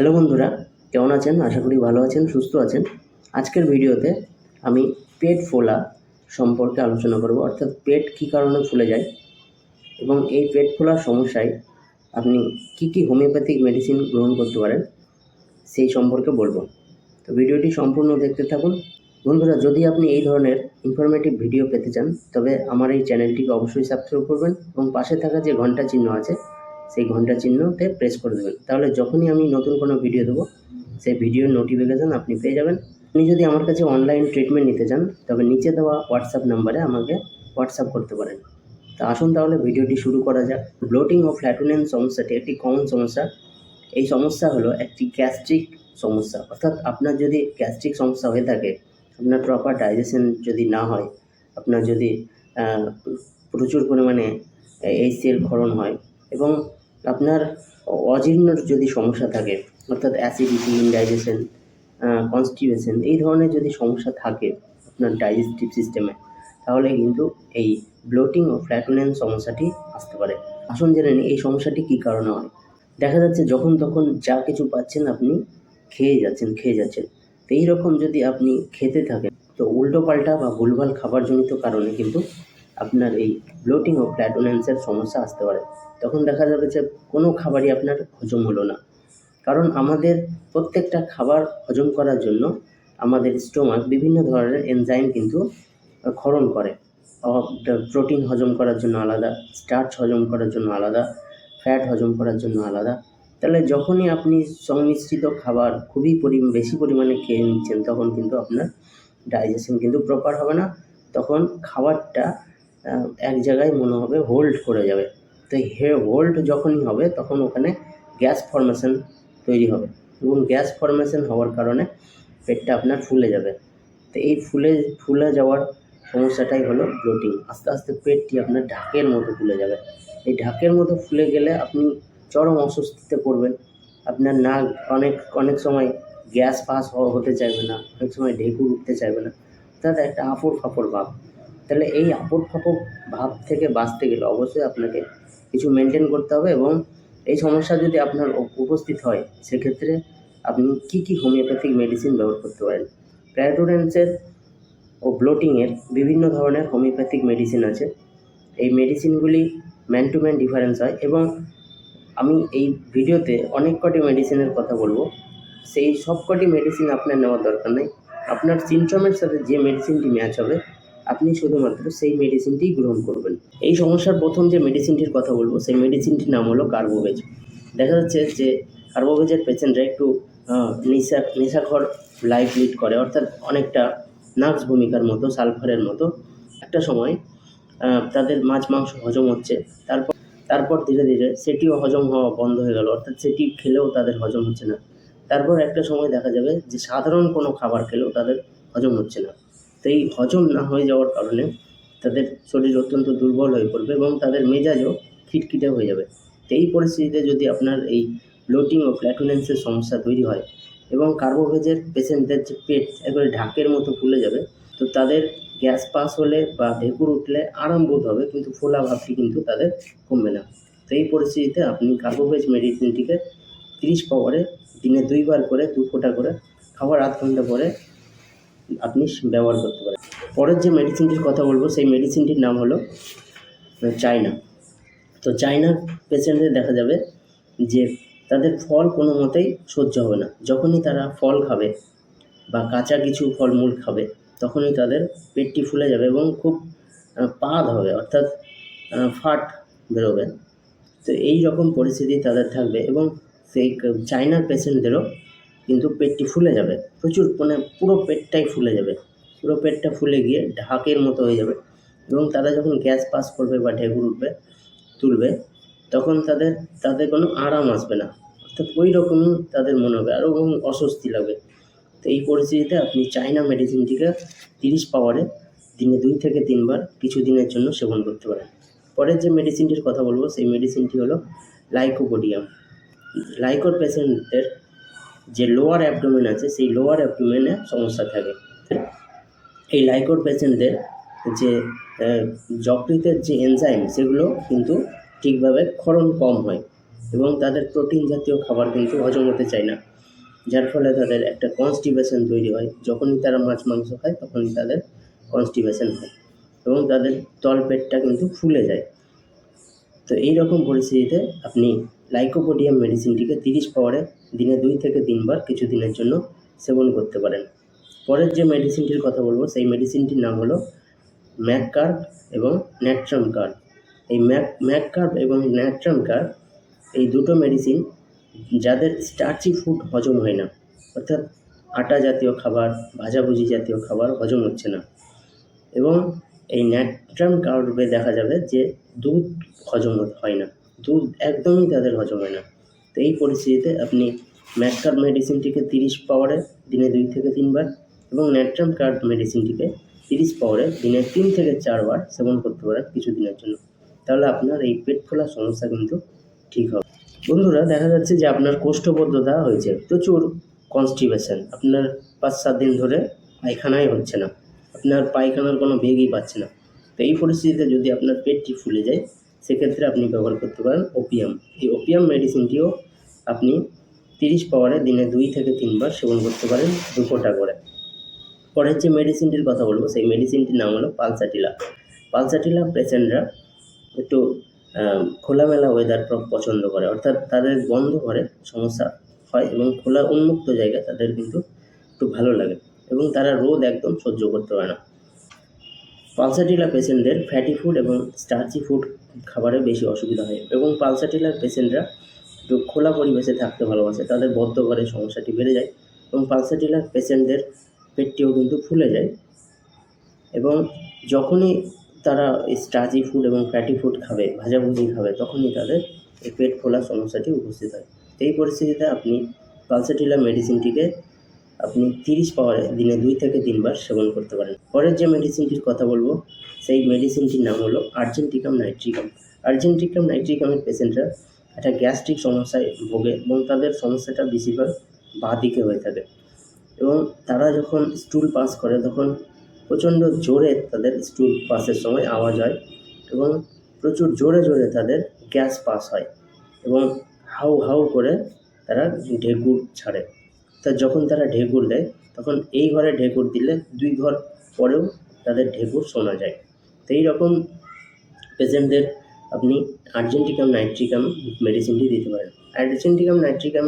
Hello বন্ধুরা, কেমন আছেন? আশা করি ভালো আছেন, সুস্থ আছেন। আজকের ভিডিওতে আমি পেট ফোলা সম্পর্কে আলোচনা করব। অর্থাৎ পেট কী কারণে ফুলে যায় এবং এই পেট ফোলার সমস্যায় আপনি কি কি হোমিওপ্যাথিক মেডিসিন গ্রহণ করতে পারেন, সেই সম্পর্কে বলব। তো ভিডিওটি সম্পূর্ণ দেখতে থাকুন। বন্ধুরা, যদি আপনি এই ধরনের ইনফরমেটিভ ভিডিও পেতে চান, তবে আমার এই চ্যানেলটিকে অবশ্যই সাবস্ক্রাইব করবেন এবং পাশে থাকা যে ঘণ্টা চিহ্ন আছে সেই ঘণ্টা চিহ্নতে প্রেস করে দেবেন। তাহলে যখনই আমি নতুন কোনো ভিডিও দেবো, সেই ভিডিওর নোটিফিকেশান আপনি পেয়ে যাবেন। আপনি যদি আমার কাছে অনলাইন ট্রিটমেন্ট নিতে চান, তবে নিচে দেওয়া হোয়াটসঅ্যাপ নাম্বারে আমাকে হোয়াটসঅ্যাপ করতে পারেন। তা আসুন তাহলে ভিডিওটি শুরু করা যাক। ব্লোটিং ও ফ্ল্যাটুনেন সমস্যাটি একটি কমন সমস্যা। এই সমস্যা হলো একটি গ্যাস্ট্রিক সমস্যা। অর্থাৎ আপনার যদি গ্যাস্ট্রিক সমস্যা হয়ে থাকে, আপনার প্রপার ডাইজেশন যদি না হয়, আপনার যদি প্রচুর পরিমাণে এইচসিএল ক্ষরণ হয় এবং আপনার অজীর্ণর যদি সমস্যা থাকে, অর্থাৎ অ্যাসিডিটি ইনডাইজেশন কনস্টিপেশন এই ধরনের যদি সমস্যা থাকে আপনার ডাইজেস্টিভ সিস্টেমে তাহলে কিন্তু এই ব্লোটিং ও ফ্ল্যাটুনেন সমস্যাটি আসতে পারে। আসুন জেনে নিই, এই সমস্যাটি কী কারণে হয়? দেখা যাচ্ছে যখন তখন যা কিছু পাচ্ছেন আপনি খেয়ে যাচ্ছেন খেয়ে যাচ্ছেন। তো এইরকম যদি আপনি খেতে থাকেন, তো উল্টো পাল্টা বা ভুলভাল খাবারজনিত কারণে কিন্তু আপনার এই ব্লোটিং ও ফ্ল্যাটুনেন্সের সমস্যা আসতে পারে। তখন দেখা যাবে যে কোনো খাবারই আপনার হজম হলো না। কারণ আমাদের প্রত্যেকটা খাবার হজম করার জন্য আমাদের স্টোমাক বিভিন্ন ধরনের এনজাইম কিন্তু ক্ষরণ করে। প্রোটিন হজম করার জন্য আলাদা, স্টার্চ হজম করার জন্য আলাদা, ফ্যাট হজম করার জন্য আলাদা। তাহলে যখনই আপনি সংমিশ্রিত খাবার খুবই পরি বেশি পরিমাণে খেয়ে নিচ্ছেন, তখন কিন্তু আপনার ডাইজেশন কিন্তু প্রপার হবে না। তখন খাবারটা এক জায়গায় মনে হবে হোল্ড করে যাবে। তো হে ওল্ড যখনই হবে, তখন ওখানে গ্যাস ফর্মেশন তৈরি হবে। এবং গ্যাস ফর্মেশন হওয়ার কারণে পেটটা আপনার ফুলে যাবে। তো এই ফুলে ফুলে যাওয়ার সমস্যাটাই হলো ব্লোটিং আস্তে আস্তে পেটটি আপনার ঢাকের মতো ফুলে যাবে। এই ঢাকের মতো ফুলে গেলে আপনি চরম অস্বস্তিতে পড়বেন। আপনার নাক অনেক অনেক সময় গ্যাস পাস হতে চাইবে না। অনেক সময় ঢেকুর উঠতে চাইবে না। অর্থাৎ একটা আফর ফাফর ভাব। তাহলে এই আপর ফাপর ভাব থেকে বাঁচতে গেলে অবশ্যই আপনাকে কিছু মেনটেন করতে হবে এবং এই সমস্যা যদি আপনার উপস্থিত হয়, সেক্ষেত্রে আপনি কী কী হোমিওপ্যাথিক মেডিসিন ব্যবহার করতে পারেন? প্যারাটোডেন্সের ও ব্লোটিংয়ের বিভিন্ন ধরনের হোমিওপ্যাথিক মেডিসিন আছে। এই মেডিসিনগুলি ম্যান টু ম্যান ডিফারেন্স হয় এবং আমি এই ভিডিওতে অনেক কটি মেডিসিনের কথা বলব। সেই সব কটি মেডিসিন আপনার নেওয়ার দরকার নেই। আপনার সিমটমের সাথে যে মেডিসিনটি ম্যাচ হবে আপনি শুধুমাত্র সেই মেডিসিনটিই গ্রহণ করবেন। এই সমস্যার প্রথম যে মেডিসিনটির কথা বলব, সেই মেডিসিনটির নাম হলো কার্বোভেজ দেখা যাচ্ছে যে কার্বোভেজের পেশেন্টরা একটু নেশা, নেশাখর লাইফ লিড করে, অর্থাৎ অনেকটা নাক্স ভূমিকার মতো, সালফারের মতো। একটা সময় তাদের মাছ, মাংস হজম হচ্ছে, তারপর তারপর ধীরে ধীরে সেটিও হজম হওয়া বন্ধ হয়ে গেল, অর্থাৎ সেটি খেলেও তাদের হজম হচ্ছে না। তারপর একটা সময় দেখা যাবে যে সাধারণ কোনো খাবার খেলেও তাদের হজম হচ্ছে না। এই হজম না হয়ে যাওয়ার কারণে তাদের শরীর অত্যন্ত দুর্বল হয়ে পড়বে এবং তাদের মেজাজও খিটখিটে হয়ে যাবে। তো এই পরিস্থিতিতে যদি আপনার এই ব্লোটিং ও ফ্ল্যাটুলেন্সের সমস্যা তৈরি হয় এবং কার্বোভেজের পেশেন্টদের যে পেট একবারে ঢাকের মতো ফুলে যাবে, তো তাদের গ্যাস পাস হলে বা ঢেকুর উঠলে আরাম বোধ হবে, কিন্তু ফোলা ভাবটি কিন্তু তাদের কমবে না। তো এই পরিস্থিতিতে আপনি কার্বোভেজ মেডিসিনটিকে তিরিশ পাওয়ারে দিনে দুইবার করে, দু ফোঁটা করে খাওয়ার আধ ঘণ্টা পরে আপনি ব্যবহার করতে পারেন। পরের যে মেডিসিনটির কথা বলব, সেই মেডিসিনটির নাম হলো চায়না। তো চায়নার পেশেন্টদের দেখা যাবে যে, তাদের ফল কোনো মতেই সহ্য হবে না। যখনই তারা ফল খাবে বা কাঁচা কিছু ফলমূল খাবে, তখনই তাদের পেটটি ফুলে যাবে এবং খুব পাদ হবে, অর্থাৎ ফাট বেরোবে। তো এই রকম পরিস্থিতি তাদের থাকবে এবং সেই চায়নার পেশেন্টদেরও কিন্তু পেটটি ফুলে যাবে। প্রচুর মানে পুরো পেটটাই ফুলে যাবে। পুরো পেটটা ফুলে গিয়ে ঢাকের মতো হয়ে যাবে এবং তারা যখন গ্যাস পাস করবে বা ঢেকুর উঠবে, তুলবে, তখন তাদের তাদের কোনো আরাম আসবে না। অর্থাৎ ওই রকমই তাদের মনে হবে আরও এবং অস্বস্তি লাগবে। তো এই পরিস্থিতিতে আপনি চাইনা মেডিসিনটিকে তিরিশ পাওয়ারে দিনে দুই থেকে তিনবার কিছু দিনের জন্য সেবন করতে পারেন। পরের যে মেডিসিনটির কথা বলব, সেই মেডিসিনটি হলো লাইকোপোডিয়াম। লাইকোর পেশেন্টদের যে লোয়ার অ্যাবডোমেন আছে, সেই লোয়ার অ্যাবডোমেনে সমস্যা থাকে। এই লাইকোর পেশেন্টদের যে যকৃতের যে এনজাইম সেগুলো কিন্তু ঠিকভাবে ক্ষরণ কম হয় এবং তাদের প্রোটিন জাতীয় খাবার কিন্তু হজম হতে চায় না। যার ফলে তাদের একটা কনস্টিভেশন তৈরি হয়। যখনই তারা মাছ মাংস খায়, তখনই তাদের কনস্টিভেশন হয় এবং তাদের তলপেটটা কিন্তু ফুলে যায়। তো এই রকম পরিস্থিতিতে আপনি লাইকোপোডিয়াম মেডিসিনটিকে তিরিশ পাওয়ারে দিনে দুই থেকে তিনবার কিছু দিনের জন্য সেবন করতে পারেন। পরের যে মেডিসিনটির কথা বলব, সেই মেডিসিনটির নাম হলো ম্যাক ম্যাককার্ব এবং ন্যাট্রাম কার্ব এই ম্যাক ম্যাককার্ব এবং ন্যাট্রাম কার্ব এই দুটো মেডিসিন যাদের স্টার্চি ফুড হজম হয় না, অর্থাৎ আটা জাতীয় খাবার, ভাজাভুজি জাতীয় খাবার হজম হচ্ছে না। এবং এই ন্যাট্রাম কার্বে দেখা যাবে যে দুধ হজম হয় না। দুধ একদমই তাদের হজম হয় না। তো এই পরিস্থিতিতে আপনি ম্যাককার্ব মেডিসিনটিকে তিরিশ পাওয়ারে দিনে দুই থেকে তিনবার এবং ন্যাট্রাম কার্ড মেডিসিনটিকে তিরিশ পাওয়ারে দিনে তিন থেকে চারবার সেবন করতে পারেন কিছু দিনের জন্য। তাহলে আপনার এই পেট ফোলার সমস্যা কিন্তু ঠিক হবে। বন্ধুরা, দেখা যাচ্ছে যে আপনার কোষ্ঠবদ্ধতা হয়েছে। প্রচুর কনস্টিপেশন আপনার পাঁচ সাত দিন ধরে পায়খানাই হচ্ছে না। আপনার পায়খানার কোনো বেগই পাচ্ছে না। তো এই পরিস্থিতিতে যদি আপনার পেটটি ফুলে যায়, সেক্ষেত্রে আপনি ব্যবহার করতে পারেন ওপিয়াম এই ওপিয়াম মেডিসিনটিও আপনি তিরিশ পাওয়ারে দিনে দুই থেকে তিনবার সেবন করতে পারেন দু ফোঁটা করে। পরের যে মেডিসিনটির কথা বলব, সেই মেডিসিনটির নাম হলো পালসাটিলা। পালসাটিলা পেশেন্টরা একটু খোলামেলা ওয়েদার পছন্দ করে। অর্থাৎ তাদের বন্ধ ঘরে সমস্যা হয় এবং খোলা উন্মুক্ত জায়গা তাদের কিন্তু একটু ভালো লাগে। এবং তারা রোদ একদম সহ্য করতে পারে না। পালসাটিলা পেশেন্টদের ফ্যাটি ফুড এবং স্টার্চি ফুড খাবারে বেশি অসুবিধা হয় এবং পালসাটিলার পেশেন্টরা একটু খোলা পরিবেশে থাকতে ভালোবাসে, তাদের বদ্ধ ঘরে সমস্যাটি বেড়ে যায় এবং পালসাটিলার পেশেন্টদের পেটটিও কিন্তু ফুলে যায় এবং যখনই তারা স্টার্চি ফুড এবং ফ্যাটি ফুড খাবে, ভাজাভুজি খাবে, তখনই তাদের এই পেট ফোলার সমস্যাটি উপস্থিত হয়। এই পরিস্থিতিতে আপনি পালসাটিলা মেডিসিনটিকে আপনি তিরিশ পাওয়ারে দিনে দুই থেকে তিনবার সেবন করতে পারেন। পরের যে মেডিসিনটির কথা বলব, সেই মেডিসিনটির নাম হলো আর্জেন্টিকাম নাইট্রিকাম আর্জেন্টিকাম নাইট্রিকামের পেশেন্টরা একটা গ্যাস্ট্রিক সমস্যায় ভোগে এবং তাদের সমস্যাটা বেশিরভাগ বাঁ দিকে হয়ে থাকে। এবং তারা যখন স্টুল পাস করে, তখন প্রচণ্ড জোরে তাদের স্টুল পাসের সময় আওয়াজ হয় এবং প্রচুর জোরে জোরে তাদের গ্যাস পাস হয় এবং হাউ হাউ করে তারা ঢেকুর ছাড়ে। তা যখন তারা ঢেকুর দেয়, তখন এই ঘরে ঢেকুর দিলে দুই ঘর পরেও তাদের ঢেকুর শোনা যায়। তো এই রকম পেশেন্টদের আপনি আর্জেন্টিকাম নাইট্রিকাম মেডিসিনটি দিতে পারেন। আর্জেন্টিকাম নাইট্রিকাম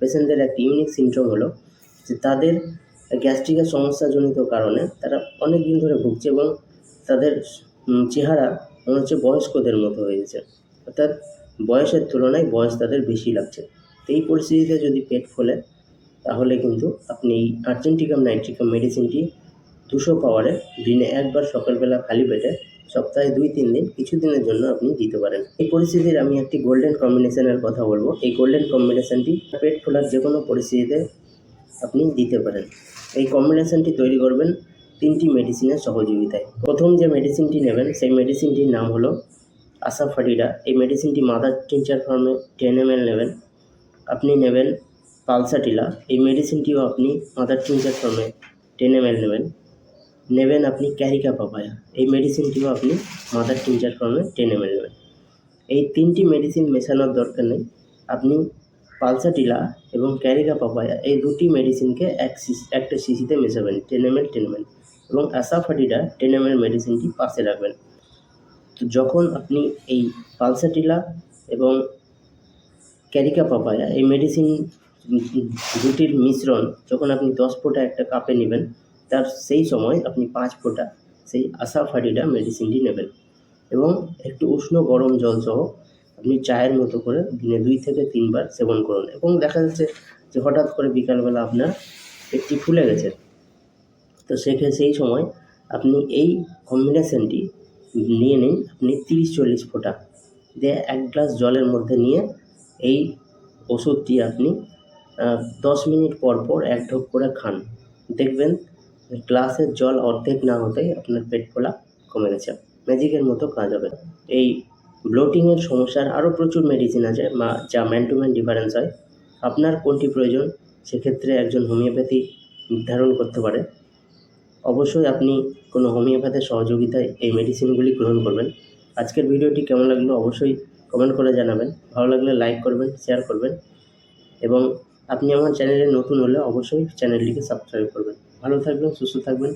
পেশেন্টদের একটা ইউনিক সিমটম হলো যে তাদের গ্যাস্ট্রিকের সমস্যাজনিত কারণে তারা অনেক দিন ধরে ভুগছে এবং তাদের চেহারা মনে হচ্ছে বয়স্কদের মতো হয়ে গেছে। অর্থাৎ বয়সের তুলনায় বয়স তাদের বেশি লাগছে। তো এই পরিস্থিতিতে যদি পেট ফোলে তাহলে কিন্তু আপনি এই আর্জেন্টিকাম নাইট্রিকাম মেডিসিনটি দুশো পাওয়ারে দিনে একবার সকালবেলা খালি পেটে সপ্তাহে দুই, তিন দিন কিছু দিনের জন্য আপনি দিতে পারেন। এই পরিস্থিতির আমি একটি গোল্ডেন কম্বিনেশনের কথা বলব। এই গোল্ডেন কম্বিনেশনটি পেট ফোলার যে কোনো পরিস্থিতিতে আপনি দিতে পারেন। এই কম্বিনেশনটি তৈরি করবেন তিনটি মেডিসিনের সহযোগিতায়। প্রথম যে মেডিসিনটি নেবেন, সেই মেডিসিনটির নাম হলো আসাফাডিডা এই মেডিসিনটি মাদার টিনচার ফার্মে টেন এম নেবেন। আপনি নেবেন পালসাটিলা, এই মেডিসিনটিও আপনি মাদার টিনচার ফর্মে টেন এম নেবেন। নেবেন আপনি ক্যারিকা পাপায়া, এই মেডিসিনটিও আপনি মাদার টিনচার ফর্মে টেন এম নেবেন। এই তিনটি মেডিসিন মেশানোর দরকার নেই। আপনি পালসাটিলা এবং ক্যারিকা পাপায়া, এই দুটি মেডিসিনকে এক সিসি একটা শিশিতে মেশাবেন, ten M L ten M L এবং অ্যাসাফাডিডা টেন এম এল মেডিসিনটি পাশে রাখবেন। তো যখন আপনি এই পালসাটিলা এবং ক্যারিকা পাপায়া, এই মেডিসিন দুটির মিশ্রণ যখন আপনি দশ ফোঁটা একটা কাপে নেবেন, তার সেই সময় আপনি পাঁচ ফোঁটা সেই আসাফাডিডা মেডিসিনটি নেবেন। এবং একটু উষ্ণ গরম জল সহ আপনি চায়ের মতো করে দিনে দুই থেকে তিনবার সেবন করুন। এবং দেখা যাচ্ছে যে হঠাৎ করে বিকালবেলা আপনার পেটটি ফুলে গেছে। তো সেক্ষে সেই সময় আপনি এই কম্বিনেশনটি নিয়ে নিন, আপনি তিরিশ চল্লিশ ফোঁটা। দিয়ে এক গ্লাস জলের মধ্যে নিয়ে এই ওষুধটি আপনি দশ মিনিট পর পর এক ঢোক করে খান। দেখবেন গ্লাসের জল অর্ধেক না হতেই আপনার পেট ফোলা কমে গেছে। ম্যাজিকের মতো কাজ হবে। এই ব্লোটিংয়ের সমস্যার আরও প্রচুর মেডিসিন আছে যা ম্যান টু ম্যান ডিফারেন্স হয়। আপনার কোনটি প্রয়োজন, সেক্ষেত্রে একজন হোমিওপ্যাথি নির্ধারণ করতে পারে। অবশ্যই আপনি কোনো হোমিওপ্যাথের সহযোগিতায় এই মেডিসিনগুলি গ্রহণ করবেন। আজকের ভিডিওটি কেমন লাগল অবশ্যই কমেন্ট করে জানাবেন। ভালো লাগলে লাইক করবেন শেয়ার করবেন। এবং আপনি আমার চ্যানেলে নতুন হলে অবশ্যই চ্যানেলটিকে সাবস্ক্রাইব করবেন। ভালো থাকবেন সুস্থ থাকবেন।